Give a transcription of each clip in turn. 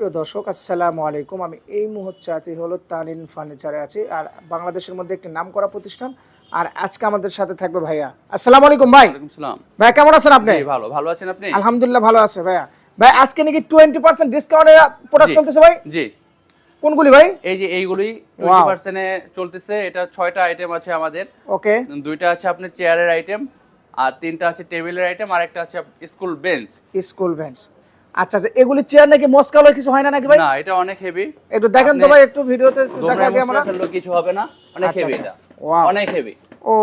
সুপ্রিয় দর্শক আসসালামু আলাইকুম। আমি এই মুহূর্তে আছি হলো তানিন ফার্নিচারে আছি আর বাংলাদেশের মধ্যে একটি নামকরা প্রতিষ্ঠান আর আজকে আমাদের সাথে থাকবে ভাইয়া। আসসালামু আলাইকুম ভাই। ভাই কেমন আছেন আপনি? ভালো। ভালো আছেন আপনি? আলহামদুলিল্লাহ ভালো আছে ভাইয়া। ভাই আজকে নাকি টোয়েন্টি পার্সেন্ট ডিসকাউন্টে প্রোডাক্ট চলতেছে ভাই? জি। কোনগুলি ভাই? এই যে এইগুলি Wow. টোয়েন্টি পার্সেন্টে চলতেছে। এটা ছয়টা আইটেম আছে আমাদের। ওকে দুইটা আছে আপনার চেয়ারের আইটেম আর তিনটা আছে টেবিলের আইটেম আর একটা আছে স্কুল বেঞ্চ স্কুল বেঞ্চ আচ্ছা আচ্ছা এগুলি চেয়ার নাকি মস্কালো কিছু হয় না নাকি ভাই? না এটা অনেক হেভি একটু দেখেন তো ভাই একটু ভিডিওতে একটু দেখা দিই আমরা। কিছু হবে না অনেক আচ্ছা, হেভি আচ্ছা। এটা। অনেক হেভি ও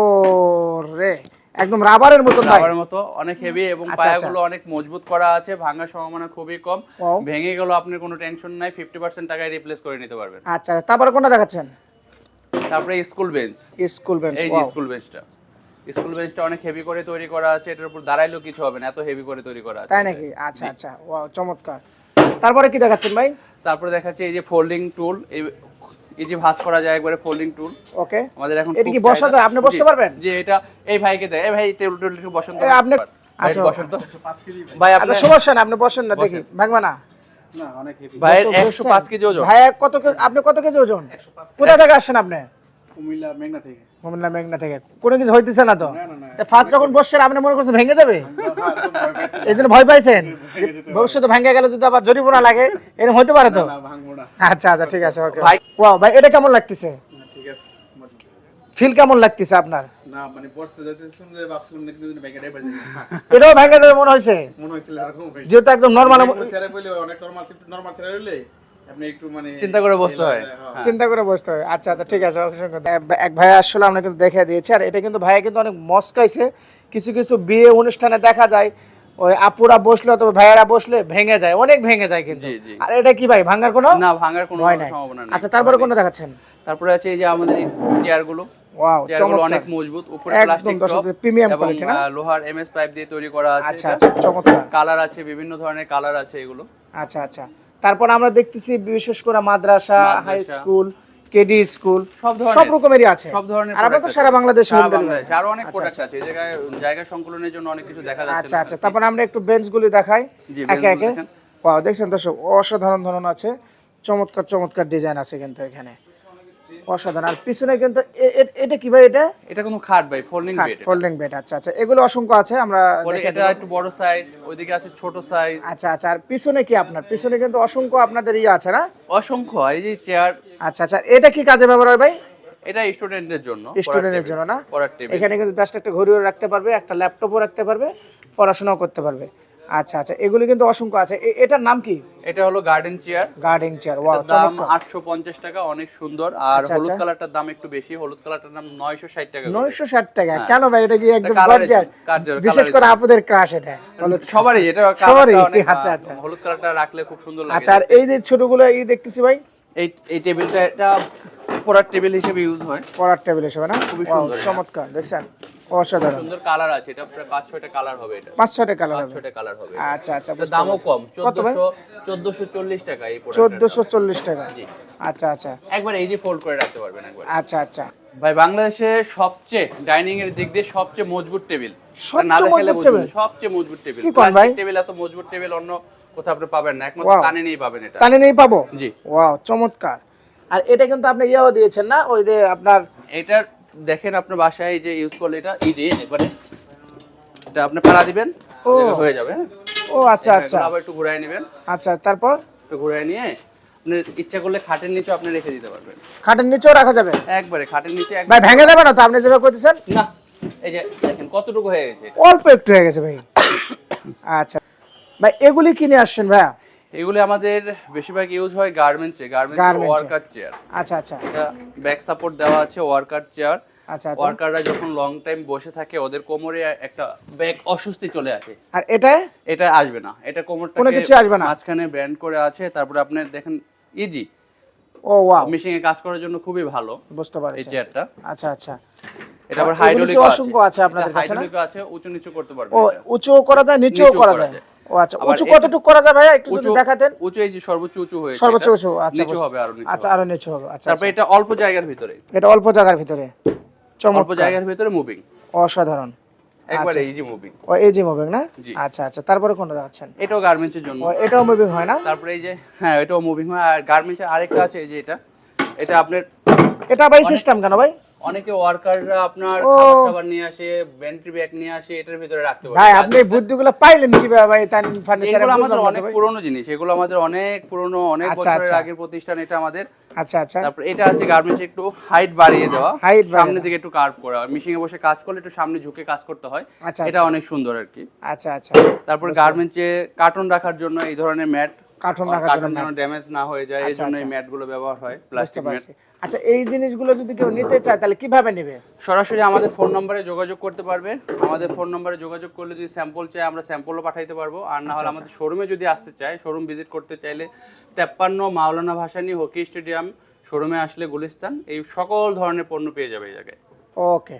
রে একদম রাবারের ভাই। রাবারের মতো অনেক হেভি এবং আচ্ছা, পায়াগুলো অনেক মজবুত করা আছে ভাঙার সম্ভাবনা খুবই কম। ভেঙে গেল আপনার কোনো টেনশন নাই ফিফটি পার্সেন্ট টাকায় রিপ্লেস করে নিতে পারবেন। আচ্ছা তারপরে কোনটা দেখাচ্ছেন? তারপরে স্কুল বেঞ্চ স্কুল বেঞ্চ এই স্কুল বেঞ্চটা স্কুল বেঞ্চটা অনেক হেভি করে তৈরি করা আছে এটার উপর দাঁড়াইলেও কিছু হবে না এত হেভি করে তৈরি করা আছে। তাই নাকি? আচ্ছা আচ্ছা ওয়াও চমৎকার। তারপরে কি দেখাচ্ছেন ভাই? তারপরে দেখাচ্ছে এই যে ফোল্ডিং টুল এই এই যে ভাঁজ করা যায় একবারে ফোল্ডিং টুল ওকে আমাদের এখন এটা কি বসা যায়? আপনি বসতে পারবেন? জি এটা এই ভাইকে দেয়। এই ভাই টেবিল টেবিল একটু বসেন তো আপনি আচ্ছা। বসেন তো ভাই। আপনি আচ্ছা সমস্যা না আপনি বসেন না দেখি। ভাঙবা না? ভাই বসো, একশো বসছেন? পাঁচ কেজি ওজন। ভাই কত কেজি আপনি কত কেজি ওজন? কোথা থেকে আসছেন আপনি? কুমিল্লা মেঘনা থেকে। মেঘনা থেকে। কোনো কিছু হইতেছে না তো? না, না, না। ফার্স্ট যখন বসছেন আপনি মনে করছেন ভেঙে যাবে? এই জন্য ভয় পাইছেন? ভবিষ্যতে ভেঙে গেলে যদি আবার জরিমানা লাগে এরকম হতে পারে তো? না ভাঙবো না। আচ্ছা আচ্ছা ঠিক আছে ওকে। ভাই- ওয়াও ভাই এটা কেমন লাগতেছে? ঠিক আছে ফিল কেমন লাগতেছে আপনার? না মানে বসতে ভাবছিলাম ব্যাগে যাই এটাও ভেঙে যাবে মনে মনে এরকম যেহেতু একদম নর্মাল ছেড়ে বলে অনেক নরমাল নরমাল ছেড়ে হইলে আপনি একটু মানে চিন্তা করে বসতে হয়। হ্যাঁ। চিন্তা করে বসতে হবে আচ্ছা আচ্ছা ঠিক আছে এক ভাই আসলে আমরা কিন্তু দেখে দিয়েছি আর এটা কিন্তু ভাইয়া কিন্তু অনেক মস্কাইছে। কিছু কিছু বিয়ে অনুষ্ঠানে দেখা যায় ওই আপুরা বসলে অথবা ভাইয়ারা বসলে ভেঙে যায় অনেক ভেঙে যায় কিন্তু। জি, জি। আর এটা কি ভাই ভাঙার কোনো না ভাঙার কোনো ভয় নাই। আচ্ছা তারপরে কোনটা দেখাচ্ছেন? তারপরে আছে এই যে আমাদের চেয়ারগুলো ওয়াও চেয়ারগুলো অনেক মজবুত উপরে প্লাস্টিক টপ premium এবং না? লোহার এমএস পাইপ দিয়ে তৈরি করা আছে আচ্ছা আচ্ছা চমৎকার। কালার আছে বিভিন্ন ধরনের কালার আছে এগুলো। আচ্ছা আচ্ছা। তারপর আমরা দেখতেছি বিশেষ করে মাদ্রাসা। হাই স্কুল কেডি স্কুল সব ধরনের- সব রকমেরই আছে। সব ধরনের আর আমরা তো সারা। বাংলাদেশ delivery। আরও অনেক আচ্ছা, প্রোডাক্ট আছে। এই জায়গায় জায়গা সংকলনের জন্য অনেক কিছু দেখা যাচ্ছে। আচ্ছা আচ্ছা। তারপর আমরা একটু বেঞ্চ গুলি দেখাই। একে একে। ওয়াও দেখছেন দর্শক অসাধারণ ধরন আছে। চমৎকার চমৎকার ডিজাইন আছে কিন্তু এখানে। অসাধারণ। আর পিছনে কিন্তু এটা কি ভাই এটা? এটা কোনো খাট ভাই ফোল্ডিং বেড ফোল্ডিং বেড আচ্ছা আচ্ছা। এগুলো অসংখ্য আছে আমরা এটা একটু বড় সাইজ ওইদিকে আছে ছোট সাইজ আচ্ছা আচ্ছা আর পিছনে কি আপনার? পিছনে কিন্তু অসংখ্য আপনাদের ইয়ে আছে না? অসংখ্য এই যে চেয়ার আচ্ছা আচ্ছা এটা কি কাজে ব্যবহার হয় ভাই? এটা স্টুডেন্টদের জন্য স্টুডেন্টের জন্য না? এখানে কিন্তু জাস্ট একটা ঘড়িও রাখতে পারবে একটা ল্যাপটপও রাখতে পারবে পড়াশোনাও করতে পারবে। আচ্ছা আচ্ছা এগুলি কিন্তু অসংখ্য আছে। এটার নাম কি? এটা হলো garden chair garden chair wow দাম চমৎকার। আটশো পঞ্চাশ টাকা অনেক সুন্দর। আর আচ্ছা, হলুদ আচ্ছা। কালারটার দাম একটু বেশি হলুদ কালারটার দাম নয়শো ষাট টাকা করে। নয়শো ষাট টাকা। কেন ভাই এটা কি একদম গর্জিয়াস? বিশেষ করে আপুদের ক্রাশ এটা সবারই এটা সবারই? আচ্ছা, আচ্ছা। হলুদ কালারটা রাখলে খুব সুন্দর লাগে। আচ্ছা আর এই যে ছোটগুলো এই দেখতেছি ভাই? এই এই টেবিলটা এটা পড়ার টেবিল হিসেবে ইউজ হয়। পড়ার টেবিল হিসেবে না? খুবই সুন্দর চমৎকার দেখছেন? অসাধারণ। সুন্দর কালার আছে এটা প্রায় পাঁচ ছয়টা কালার হবে এটা। পাঁচ ছটা কালার হবে। ছয়টা কালার হবে আচ্ছা আচ্ছা দামও কম টাকা এই product টার টাকা। জি। আচ্ছা আচ্ছা। একবার এই যে ফোল্ড করে রাখতে পারবেন একবার। আচ্ছা আচ্ছা। ভাই বাংলাদেশে সবচেয়ে ডাইনিং এর দিক দিয়ে সবচেয়ে মজবুত টেবিল সবচেয়ে মজবুত টেবিল? সবচেয়ে মজবুত টেবিল টেবিল এত মজবুত টেবিল অন্য কোথাও আপনি পাবেন না একমাত্র. টানে নিয়েই পাবেন এটা। টানে নেই পাবো? জি। ওয়াও চমৎকার। আর এটা কিন্তু আপনি ইয়েও দিয়েছেন না? ওই যে আপনার এটার দেখেন আপনার বাসায় এই যে ইউজ করলে এটা এই যে একবারে এটা আপনি পাড়া দিবেন ও। হয়ে যাবে হ্যাঁ? ও আচ্ছা আচ্ছা। আবার একটু ঘুরাই নেবেন। আচ্ছা তারপর? একটু ঘুরাই নিয়ে আপনি ইচ্ছা করলে খাটের নিচে আপনি রেখে দিতে পারবেন। খাটের নিচেও রাখা যাবে? একবারে খাটের নিচে একবার। ভাই ভেঙে যাবে না তো? আপনি যেভাবে করতেছেন না এই যে দেখেন কতটুকু হয়ে গেছে অল্প একটু হয়ে গেছে ভাই। আচ্ছা। ভাই এগুলি কিনে আসছেন ভাইয়া? এগুলি আমাদের বেশিরভাগ ইউজ হয় গার্মেন্টসে গার্মেন্টস ওয়ার্কার চেয়ার আচ্ছা আচ্ছা। এটা ব্যাক সাপোর্ট দেওয়া আছে ওয়ার্কার চেয়ার আচ্ছা আচ্ছা। ওয়ার্কাররা যখন লং টাইম বসে থাকে ওদের কোমরে একটা ব্যাক অস্বস্তি চলে আসে। আর এটা? এটা আসবে না। এটা কোমরটা কোনো কিছু আসবে না? মাঝখানে ব্যান্ড করে আছে। তারপরে আপনি দেখেন ইজি ও ওয়াও মেশিং এ কাজ করার জন্য খুবই ভালো বুঝতে এই পারছি চেয়ারটা আচ্ছা আচ্ছা। এটা আবার হাইড্রোলিক অসংখ্য আছে আপনাদের কাছে না? হাইড্রোলিক আছে উঁচু নিচু করতে পারবে ও। উঁচুও করা যায়। নিচেও করা যায়। ও আচ্ছা উঁচু কতটুকু করা যায় ভাইয়া? একটু যদি দেখাতেন। উঁচু এই যে সর্বোচ্চ উঁচু হয়েছে সর্বোচ্চ উঁচু আচ্ছা নিচু হবে আরও নিচু আচ্ছা আরও নিচু হবে আচ্ছা তারপরে এটা অল্প জায়গার ভিতরে। আচ্ছা। এটা অল্প জায়গার ভিতরে। অল্প জায়গার ভিতরে মুভিং অসাধারণ। একবারে ইজি মুভিং ও এই যে মুভিং না? আচ্ছা আচ্ছা তারপরে কোনটা যাচ্ছেন এটাও গার্মেন্টসের জন্য। এটাও মুভিং হয় না? তারপরে এই যে হ্যাঁ এটাও মুভিং হয়। আর গার্মেন্টসের আরেকটা আছে এই যে এটা। এটা আপনার এটা ভাই সিস্টেম কেন ভাই? অনেকে ওয়ার্কাররা আপনার। খাবার নিয়ে আসে বেন্ট্রি ব্যাগ নিয়ে আসে এটার ভিতরে রাখতে পারে। ভাই আপনি বুদ্ধিগুলো পাইলেন কীভাবে ভাই? তান ফার্নিচার এগুলো আমাদের অনেক পুরনো জিনিস এগুলো আমাদের অনেক পুরনো অনেক আচ্ছা, বছরের আচ্ছা। আগের প্রতিষ্ঠান এটা আমাদের। আচ্ছা আচ্ছা। তারপর এটা আছে গার্মেন্টস একটু হাইট বাড়িয়ে দেওয়া। Height বাড়িয়ে সামনে দেওয়া। দিকে একটু কার্ভ করা। মেশিনে বসে কাজ করলে একটু সামনে ঝুঁকে কাজ করতে হয়। আচ্ছা, এটা অনেক সুন্দর আর কি। আচ্ছা আচ্ছা। তারপর গার্মেন্টসে কার্টুন রাখার জন্য এই ধরনের ম্যাট কার্টুন রাখার জন্য ড্যামেজ না হয়ে যায় এই আচ্ছা, জন্য এই আচ্ছা। ম্যাটগুলো ব্যবহার হয় প্লাস্টিক ম্যাট। আচ্ছা এই জিনিসগুলো যদি কেউ নিতে চায় তাহলে কীভাবে নেবে? সরাসরি আমাদের ফোন নম্বরে যোগাযোগ করতে পারবেন আমাদের ফোন নম্বরে যোগাযোগ করলে যদি স্যাম্পল চাই আমরা স্যাম্পলও পাঠাইতে পারব। আর না আচ্ছা, হলে আমাদের শোরুমে যদি আসতে চায় শোরুম ভিজিট করতে চাইলে তেপ্পান্ন মাওলানা ভাসানী হকি স্টেডিয়াম শোরুমে আসলে গুলিস্তান এই সকল ধরনের পণ্য পেয়ে যাবে এই জায়গায়। ওকে।